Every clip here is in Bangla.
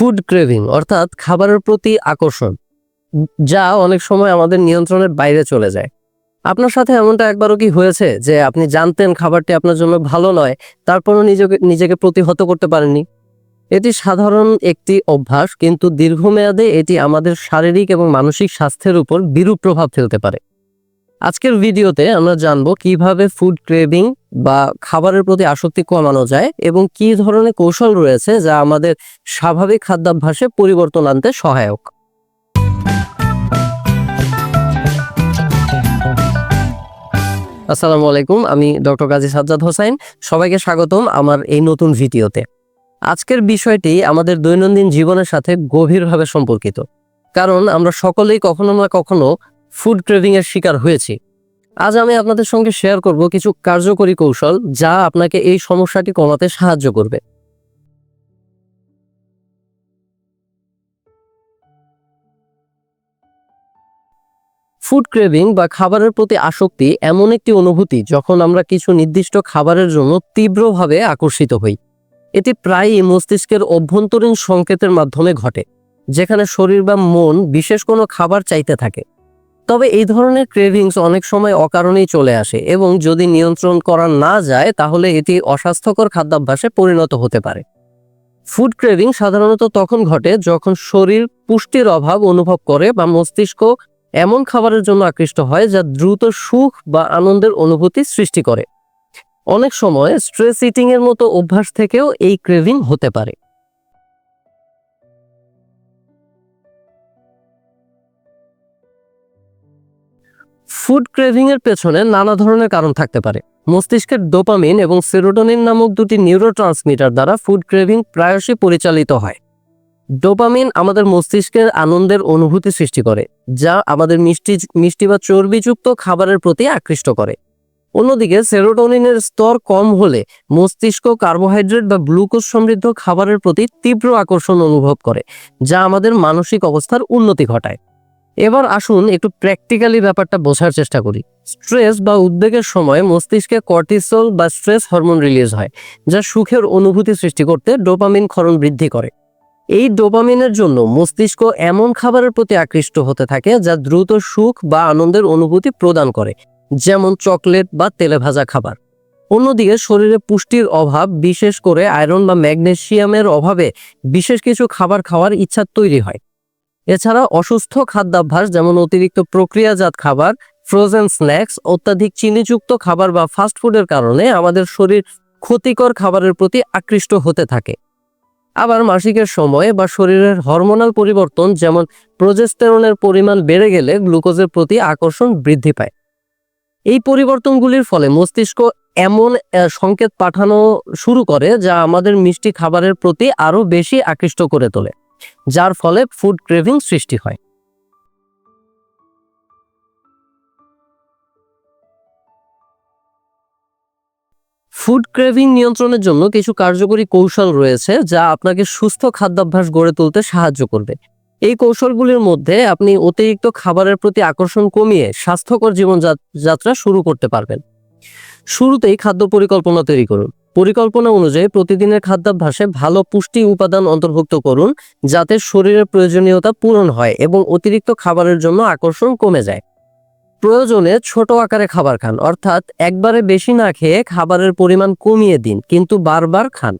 ফুড ক্রেভিং অর্থাৎ খাবারের প্রতি আকর্ষণ, যা অনেক সময় আমাদের নিয়ন্ত্রণের বাইরে চলে যায়। আপনার সাথে এমনটা একবারও কি হয়েছে যে আপনি জানতেন খাবারটি আপনার জন্য ভালো নয়, তারপরও নিজেকে নিজেকে প্রতিহত করতে পারেননি? এটি সাধারণ একটি অভ্যাস, কিন্তু দীর্ঘমেয়াদে এটি আমাদের শারীরিক এবং মানসিক স্বাস্থ্যের উপর বিরূপ প্রভাব ফেলতে পারে। আজকের ভিডিওতে আমরা জানব কীভাবে ফুড ক্রেভিং বা খাবারের প্রতি আসক্তি কমানো যায় এবং কি ধরনের কৌশল রয়েছে যা আমাদের স্বাভাবিক খাদ্যাভ্যাসে পরিবর্তন আনতে সহায়ক। আসসালামু আলাইকুম, আমি ডক্টর কাজী সাজ্জাদ হোসাইন। সবাইকে স্বাগতম আমার এই নতুন ভিডিওতে। আজকের বিষয়টি আমাদের দৈনন্দিন জীবনের সাথে গভীরভাবে সম্পর্কিত। কারণ আমরা সকলেই কখনো না কখনো ফুড ক্রেভিং এর শিকার হয়েছি। আজ আমি আপনাদের সঙ্গে শেয়ার করব কিছু কার্যকরী কৌশল যা আপনাকে এই সমস্যাটি কমাতে সাহায্য করবে। ফুড ক্রেভিং বা খাবারের প্রতি আসক্তি এমন একটি অনুভূতি যখন আমরা কিছু নির্দিষ্ট খাবারের জন্য তীব্রভাবে আকর্ষিত হই। এটি প্রায়ই মস্তিষ্কের অভ্যন্তরীণ সংকেতের মাধ্যমে ঘটে, যেখানে শরীর বা মন বিশেষ কোনো খাবার চাইতে থাকে। তবে এই ধরনের ক্রেভিংস অনেক সময় অকারণেই চলে আসে এবং যদি নিয়ন্ত্রণ করা না যায়, তাহলে এটি অস্বাস্থ্যকর খাদ্যাভ্যাসে পরিণত হতে পারে। ফুড ক্রেভিং সাধারণত তখন ঘটে যখন শরীর পুষ্টির অভাব অনুভব করে বা মস্তিষ্ক এমন খাবারের জন্য আকৃষ্ট হয় যা দ্রুত সুখ বা আনন্দের অনুভূতি সৃষ্টি করে। অনেক সময় স্ট্রেস ইটিং এর মতো অভ্যাস থেকেও এই ক্রেভিং হতে পারে। ফুড ক্রেভিং এর পেছনে নানা ধরনের কারণ থাকতে পারে। মস্তিষ্কের ডোপামিন এবং সেরোটোনিন নামক দুটি নিউরোট্রান্সমিটার দ্বারা ফুড ক্রেভিং প্রায়শই পরিচালিত হয়। ডোপামিন আমাদের মস্তিষ্কের আনন্দের অনুভূতি সৃষ্টি করে, যা আমাদের মিষ্টি মিষ্টি বা চর্বিযুক্ত খাবারের প্রতি আকৃষ্ট করে। অন্যদিকে সেরোটোনিনের স্তর কম হলে মস্তিষ্ক কার্বোহাইড্রেট বা গ্লুকোজ সমৃদ্ধ খাবারের প্রতি তীব্র আকর্ষণ অনুভব করে, যা আমাদের মানসিক অবস্থার উন্নতি ঘটায়। এবার আসুন একটু প্র্যাকটিক্যালি ব্যাপারটা বোঝার চেষ্টা করি। স্ট্রেস বা উদ্বেগের সময় মস্তিষ্কে কর্টিসল বা স্ট্রেস হরমোন রিলিজ হয়, যা সুখের অনুভূতি সৃষ্টি করতে ডোপামিন ক্ষরণ বৃদ্ধি করে। এই ডোপামিনের জন্য মস্তিষ্ক এমন খাবারের প্রতি আকৃষ্ট হতে থাকে, যা দ্রুত সুখ বা আনন্দের অনুভূতি প্রদান করে, যেমন চকলেট বা তেলে ভাজা খাবার। অন্যদিকে শরীরে পুষ্টির অভাব, বিশেষ করে আয়রন বা ম্যাগনেশিয়ামের অভাবে বিশেষ কিছু খাবার খাওয়ার ইচ্ছা তৈরি হয়। এছাড়া অসুস্থ খাদ্যাভ্যাস যেমন অতিরিক্ত প্রক্রিয়াজাত খাবার ফ্রোজেন স্ন্যাক্স অত্যাধিক চিনিযুক্ত খাবার বা ফাস্টফুডের কারণে আমাদের শরীর ক্ষতিকর খাবারের প্রতি আকৃষ্ট হতে থাকে। আবার মাসিকের সময় বা শরীরের হরমোনাল পরিবর্তন যেমন প্রজেস্টেরনের পরিমাণ বেড়ে গেলে গ্লুকোজের প্রতি আকর্ষণ বৃদ্ধি পায়। এই পরিবর্তনগুলির ফলে মস্তিষ্ক এমন সংকেত পাঠানো শুরু করে যা আমাদের মিষ্টি খাবারের প্রতি আরও বেশি আকৃষ্ট করে তোলে। যার ফলে ফুড ক্রেভিং সৃষ্টি হয়। ফুড ক্রেভিং নিয়ন্ত্রণের জন্য কিছু কার্যকরী কৌশল রয়েছে যা আপনাকে সুস্থ খাদ্যাভ্যাস গড়ে তুলতে সাহায্য করবে। এই কৌশলগুলির মধ্যে আপনি অতিরিক্ত খাবারের প্রতি আকর্ষণ কমিয়ে স্বাস্থ্যকর জীবনযাত্রা শুরু করতে পারবেন। শুরুতেই খাদ্য পরিকল্পনা তৈরি করুন। পরিকল্পনা অনুযায়ী প্রতিদিনের খাদ্যাভ্যাসে ভালো পুষ্টি উপাদান অন্তর্ভুক্ত করুন, যাতে শরীরের প্রয়োজনীয়তা পূরণ হয় এবং অতিরিক্ত খাবারের জন্য আকর্ষণ কমে যায়। প্রয়োজনে ছোট আকারে খাবার খান, অর্থাৎ একবারে বেশি না খেয়ে খাবারের পরিমাণ কমিয়ে দিন, কিন্তু বারবার খান।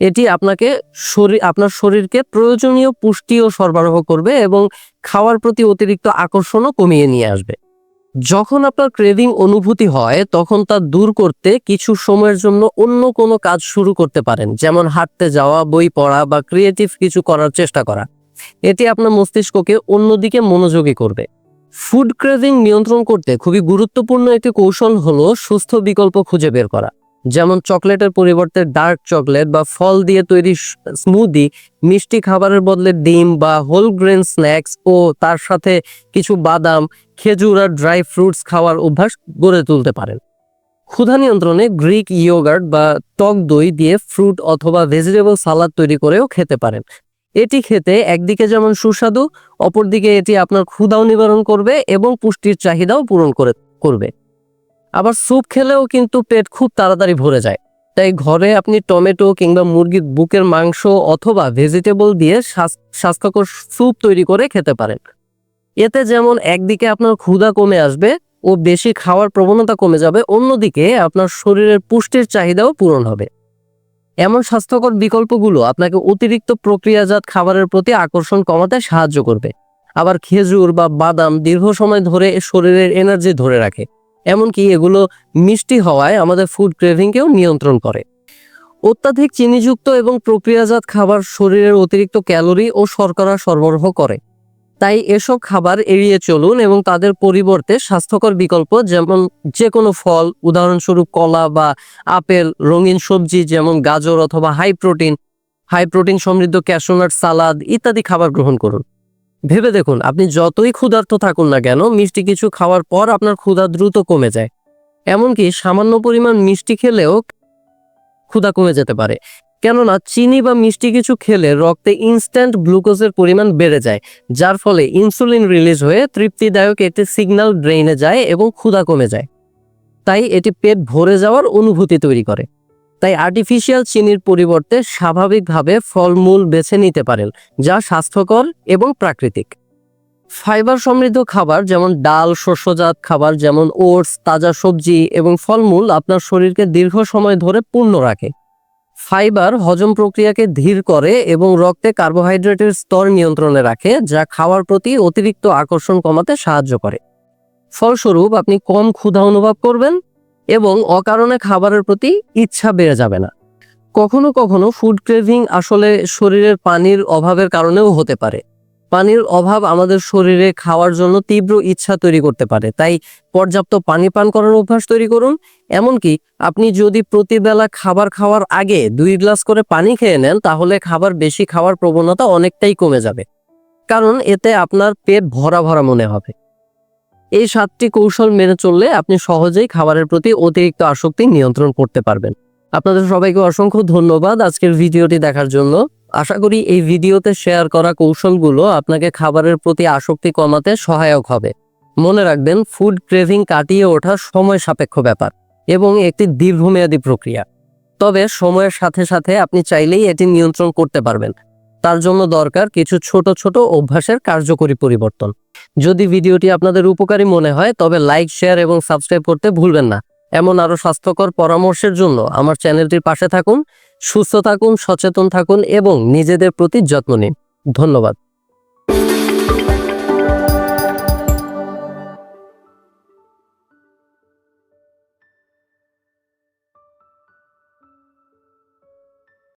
এটি আপনাকে শরীর আপনার শরীরকে প্রয়োজনীয় পুষ্টিও সরবরাহ করবে এবং খাওয়ার প্রতি অতিরিক্ত আকর্ষণও কমিয়ে নিয়ে আসবে। যখন আপনার ক্রেভিং অনুভূতি হয়, তখন তা দূর করতে কিছু সময়ের জন্য অন্য কোনো কাজ শুরু করতে পারেন। যেমন হাঁটতে যাওয়া, বই পড়া বা ক্রিয়েটিভ কিছু করার চেষ্টা করা। এটি আপনার মস্তিষ্ককে অন্যদিকে মনোযোগী করবে। ফুড ক্রেভিং নিয়ন্ত্রণ করতে খুবই গুরুত্বপূর্ণ একটি কৌশল হলো সুস্থ বিকল্প খুঁজে বের করা। যেমন চকলেটের পরিবর্তে ডার্ক চকলেট বা ফল দিয়ে তৈরি স্মুদি মিষ্টি খাবারের বদলে ডিম বা হোল গ্রেন স্ন্যাক্স ও তার সাথে কিছু বাদাম, খেজুর আর ড্রাই ফ্রুটস খাওয়ার অভ্যাস গড়ে তুলতে পারেন। ক্ষুধা নিয়ন্ত্রণে গ্রিক ইয়োগার্ট বা টক দই দিয়ে ফ্রুট অথবা ভেজিটেবল সালাদ তৈরি করেও খেতে পারেন। এটি খেতে একদিকে যেমন সুস্বাদু, অপরদিকে এটি আপনার ক্ষুধাও নিবারণ করবে এবং পুষ্টির চাহিদাও পূরণ করে করবে। আবার স্যুপ খেলেও কিন্তু পেট খুব তাড়াতাড়ি ভরে যায়। তাই ঘরে আপনি টমেটো কিংবা মুরগির বুকের মাংস অথবা ভেজিটেবল দিয়ে স্বাস- স্বাস্থ্যকর স্যুপ তৈরি করে খেতে পারেন। এতে যেমন একদিকে আপনার ক্ষুধা কমে আসবে ও বেশি খাওয়ার প্রবণতা কমে যাবে, অন্যদিকে আপনার শরীরের পুষ্টির চাহিদাও পূরণ হবে। এমন স্বাস্থ্যকর বিকল্পগুলো আপনাকে অতিরিক্ত প্রক্রিয়াজাত খাবারের প্রতি আকর্ষণ কমাতে সাহায্য করবে। আবার খেজুর বা বাদাম দীর্ঘ সময় ধরে শরীরের এনার্জি ধরে রাখে। এমনকি এগুলো মিষ্টি হওয়ায় আমাদের ফুড ক্রেভিংকেও নিয়ন্ত্রণ করে। অত্যাধিক চিনিযুক্ত এবং প্রক্রিয়াজাত খাবার শরীরের অতিরিক্ত ক্যালোরি ও শর্করা সরবরাহ করে। তাই এসব খাবার এড়িয়ে চলুন এবং তাদের পরিবর্তে স্বাস্থ্যকর বিকল্প যেমন যে কোনো ফল, উদাহরণস্বরূপ কলা বা আপেল, রঙিন সবজি যেমন গাজর অথবা হাই প্রোটিন হাই প্রোটিন সমৃদ্ধ ক্যাশোনাট সালাদ ইত্যাদি খাবার গ্রহণ করুন। ভেবে দেখুন, আপনি যতই ক্ষুধার্ত থাকুন না কেন, মিষ্টি কিছু খাওয়ার পর আপনার ক্ষুধা দ্রুত কমে যায়। এমনকি সামান্য পরিমাণ মিষ্টি খেলেও ক্ষুধা কমে যেতে পারে। কেননা, চিনি বা মিষ্টি কিছু খেলে রক্তে ইনস্ট্যান্ট গ্লুকোজের পরিমাণ বেড়ে যায়, যার ফলে ইনসুলিন রিলিজ হয়ে তৃপ্তিদায়ক একটি সিগন্যাল ব্রেইনে যায় এবং ক্ষুধা কমে যায়। তাই এটি পেট ভরে যাওয়ার অনুভূতি তৈরি করে। তাই আর্টিফিশিয়াল চিনির পরিবর্তে স্বাভাবিকভাবে ফলমূল বেছে নিতে পারেন, যা স্বাস্থ্যকর এবং প্রাকৃতিক। ফাইবার সমৃদ্ধ খাবার যেমন ডাল, শস্যজাত খাবার যেমন ওটস, তাজা সবজি এবং ফলমূল আপনার শরীরকে দীর্ঘ সময় ধরে পূর্ণ রাখে। ফাইবার হজম প্রক্রিয়াকে ধীর করে এবং রক্তে কার্বোহাইড্রেটের স্তর নিয়ন্ত্রণে রাখে, যা খাওয়ার প্রতি অতিরিক্ত আকর্ষণ কমাতে সাহায্য করে। ফলস্বরূপ আপনি কম ক্ষুধা অনুভব করবেন এবং অকারণে খাবারের প্রতি ইচ্ছা বেড়ে যাবে না। কখনো কখনো ফুড ক্রেভিং আসলে শরীরের পানির অভাবের কারণেও হতে পারে। পানির অভাব আমাদের শরীরে খাওয়ার জন্য তীব্র ইচ্ছা তৈরি করতে পারে। তাই পর্যাপ্ত পানি পান করার অভ্যাস তৈরি করুন। এমনকি আপনি যদি প্রতিবেলা খাবার খাওয়ার আগে দুই গ্লাস করে পানি খেয়ে নেন, তাহলে খাবার বেশি খাওয়ার প্রবণতা অনেকটাই কমে যাবে। কারণ এতে আপনার পেট ভরা ভরা মনে হবে। এই সাতটি কৌশল মেনে চললে আপনি সহজেই খাবারের প্রতি অতিরিক্ত আসক্তি নিয়ন্ত্রণ করতে পারবেন। আপনাদের সবাইকে অসংখ্য ধন্যবাদ আজকের ভিডিওটি দেখার জন্য। আশা করি এই ভিডিওতে শেয়ার করা কৌশলগুলো আপনাকে খাবারের প্রতি আসক্তি কমাতে সহায়ক হবে। মনে রাখবেন, ফুড ক্রেভিং কাটিয়ে ওঠা সময় সাপেক্ষ ব্যাপার এবং একটি দীর্ঘমেয়াদী প্রক্রিয়া। তবে সময়ের সাথে সাথে আপনি চাইলেই এটি নিয়ন্ত্রণ করতে পারবেন। তার জন্য দরকার কিছু ছোট ছোট অভ্যাসের কার্যকরী পরিবর্তন। যদি ভিডিওটি আপনাদের উপকারী মনে হয়, তবে লাইক, শেয়ার এবং সাবস্ক্রাইব করতে ভুলবেন না। এমন আরও স্বাস্থ্যকর পরামর্শের জন্য আমার চ্যানেলটির পাশে থাকুন, সুস্থ থাকুন, সচেতন থাকুন এবং নিজেদের প্রতি যত্ন নিন। ধন্যবাদ।